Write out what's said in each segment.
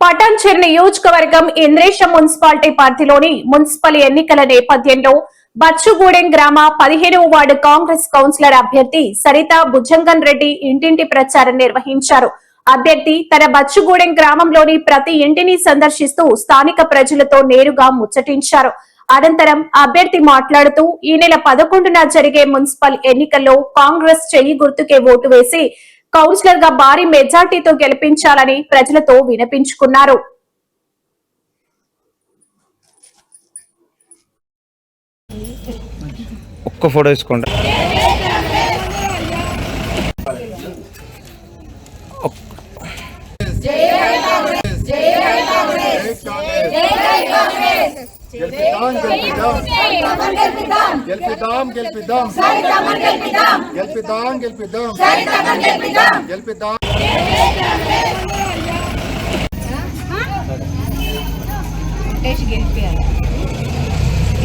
పటాన్చెర్ నియోజకవర్గం ఇంద్రేశ మున్సిపాలిటీ పరిధిలోని మున్సిపల్ ఎన్నికల నేపథ్యంలో బచ్చుగూడెం గ్రామ పదిహేనవ వార్డు కాంగ్రెస్ కౌన్సిలర్ అభ్యర్థి సరిత భుజంగన్ రెడ్డి ఇంటింటి ప్రచారం నిర్వహించారు. అభ్యర్థి తన బచ్చుగూడెం గ్రామంలోని ప్రతి ఇంటిని సందర్శిస్తూ స్థానిక ప్రజలతో నేరుగా ముచ్చటించారు. అనంతరం అభ్యర్థి మాట్లాడుతూ ఈ నెల పదకొండున జరిగే మున్సిపల్ ఎన్నికల్లో కాంగ్రెస్ చెయ్యి గుర్తుకే ఓటు వేసి కౌన్సిలర్గా భారీ మెజార్టీతో గెలిపించాలని ప్రజలతో వినపించుకున్నారు. ఒక్క ఫోటో తీసుకోండి. Gelpidam, gelpidam, gelpidam. Sarıtamın gelpidam. Gelpidam, gelpidam. Sarıtamın gelpidam. Gelpidam. Eş gelpidam.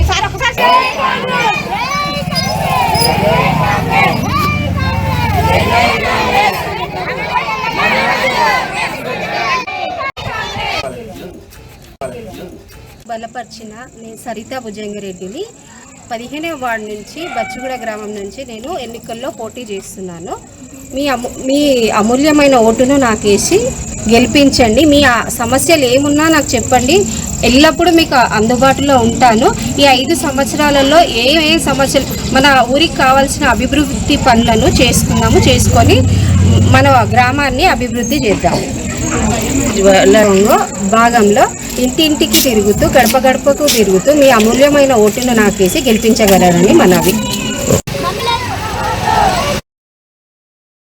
İsara kusar şey. Hey Kongres! Hey Kongres! Hey Kongres! Hey Kongres! Hey Kongres! Hey Kongres! బలపరిచిన నేను సరిత భుజంగిరెడ్డిని పదిహేనవ వార్డు నుంచి బచ్చుగూడ గ్రామం నుంచి నేను ఎన్నికల్లో పోటీ చేస్తున్నాను. మీ అము మీ అమూల్యమైన ఓటును నాకేసి గెలిపించండి. మీ సమస్యలు ఏమున్నా నాకు చెప్పండి. ఎల్లప్పుడూ మీకు అందుబాటులో ఉంటాను. ఈ ఐదు సంవత్సరాలలో ఏ ఏ సమస్యలు మన ఊరికి కావాల్సిన అభివృద్ధి పనులను చేసుకుందాము చేసుకొని మన గ్రామాన్ని అభివృద్ధి చేద్దాం. లో భాగంలో ఇంటింటికి తిరుగుతూ గడప గడపకు తిరుగుతూ మీ అమూల్యమైన ఓటును నాకేసి గెలిపించగలరని మనవి.